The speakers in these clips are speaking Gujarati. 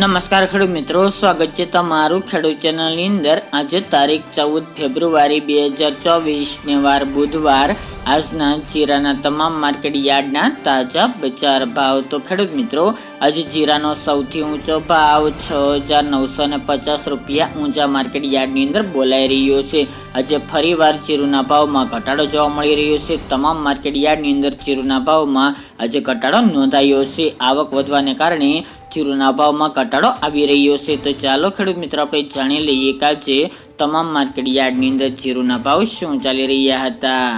નમસ્કાર ખેડૂત મિત્રો, સ્વાગત છે તમારું ખેડૂત ચેનલની અંદર. આજે તારીખ ચૌદ ફેબ્રુઆરી બે હજાર ચોવીસ ને વાર બુધવાર. આજના જીરાના તમામ માર્કેટ યાર્ડના તાજા બજાર ભાવ. તો ખેડૂત મિત્રો, આજે જીરાનો સૌથી ઊંચો ભાવ છ હજાર નવસો ને પચાસ રૂપિયા ઊંચા માર્કેટ યાર્ડની અંદર બોલાઈ રહ્યો છે. આજે ફરીવાર જીરુના ભાવમાં ઘટાડો જોવા મળી રહ્યો છે. તમામ માર્કેટ યાર્ડની અંદર જીરુના ભાવમાં આજે ઘટાડો નોંધાયો છે. આવક વધવાને કારણે જીરુના ભાવમાં ઘટાડો આવી રહ્યો છે. તો ચાલો ખેડૂત મિત્રો, આપણે જાણી લઈએ કે આજે તમામ માર્કેટ યાર્ડની અંદર જીરુના ભાવ શું ચાલી રહ્યા હતા?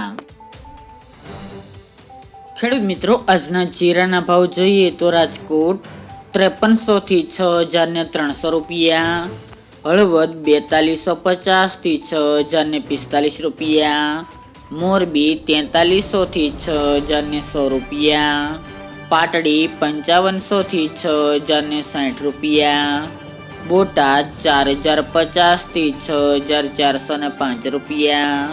ખેડૂત મિત્રો, આજના જીરાના ભાવ જોઈએ તો રાજકોટ ત્રેપનસો થી છ હજાર ને ત્રણસો રૂપિયા, હળવદ બેતાલીસો પચાસથી છ હજાર ને પિસ્તાલીસ રૂપિયા, મોરબી તેતાલીસો થી છ હજાર ને સો રૂપિયા પાટડી પંચાવનસો થી છ હજારને સાઠ રૂપિયા. બોટાદ ચાર હજાર પચાસથી છ હજાર ચારસો ને પાંચ રૂપિયા.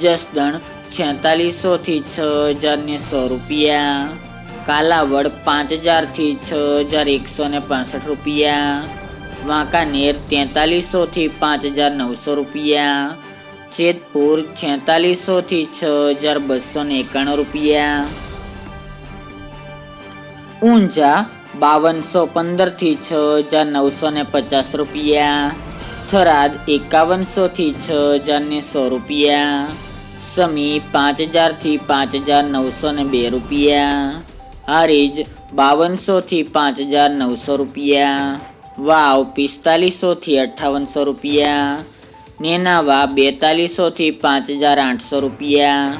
જસદણ છેતાલીસો થી છ હજારને સો રૂપિયા. કાલાવડ પાંચ હજારથી છ હજાર એકસો ને પાસઠ રૂપિયા. વાંકાનેર તેતાલીસો થી પાંચ હજાર નવસો રૂપિયા. જેતપુર છેતાલીસો થી છ હજાર બસો એકાણું રૂપિયા. ઊંઝા બાવનસો પંદરથી છ હજાર નવસો ને પચાસ રૂપિયા. થરાદ એકાવનસોથી છ હજાર ને સો રૂપિયા. સમી પાંચ હજારથી પાંચ હજાર નવસો ને બે રૂપિયા. હારીજ બાવનસોથી પાંચ હજાર નવસો રૂપિયા. વાવ પિસ્તાલીસોથી અઠ્ઠાવનસો રૂપિયા. નેનાવા બેતાલીસોથી પાંચ હજાર આઠસો રૂપિયા.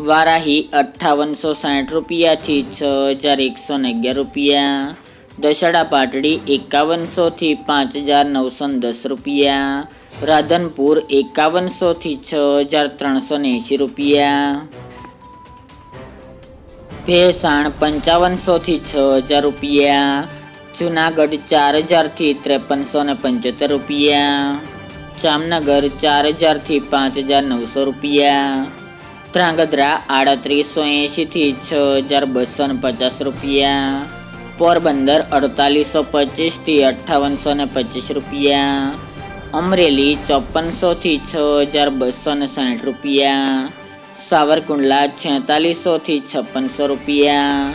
વારાહી અઠ્ઠાવનસો સાઠ રૂપિયાથી છ હજાર એકસો ને અગિયાર રૂપિયા. દશડા પાટડી એકાવનસોથી પાંચ હજાર નવસો ને દસ રૂપિયા. રાધનપુર એકાવનસોથી છ હજાર ત્રણસો ને એંશી રૂપિયા. ભેસાણ પંચાવનસોથી છ હજાર રૂપિયા. જુનાગઢ ચાર હજારથી ત્રેપનસો ને પંચોતેર રૂપિયા. જામનગર ચાર હજારથી પાંચ હજાર નવસો રૂપિયા. ધ્રાંગધ્રા આડત્રીસો એંશીથી છ હજાર બસો ને પચાસ રૂપિયા. પોરબંદર અડતાલીસો પચીસથી અઠ્ઠાવનસો ને પચીસ રૂપિયા. અમરેલી ચોપનસોથી છ હજાર બસો ને સાઠ રૂપિયા. સાવરકુંડલા છેતાલીસોથી છપ્પનસો રૂપિયા.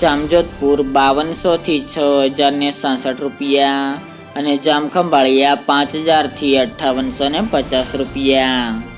જામજોધપુર બાવનસોથી છ હજાર ને સાસઠ રૂપિયા. અને જામખંભાળિયા પાંચ હજારથી અઠ્ઠાવનસો ને પચાસ રૂપિયા.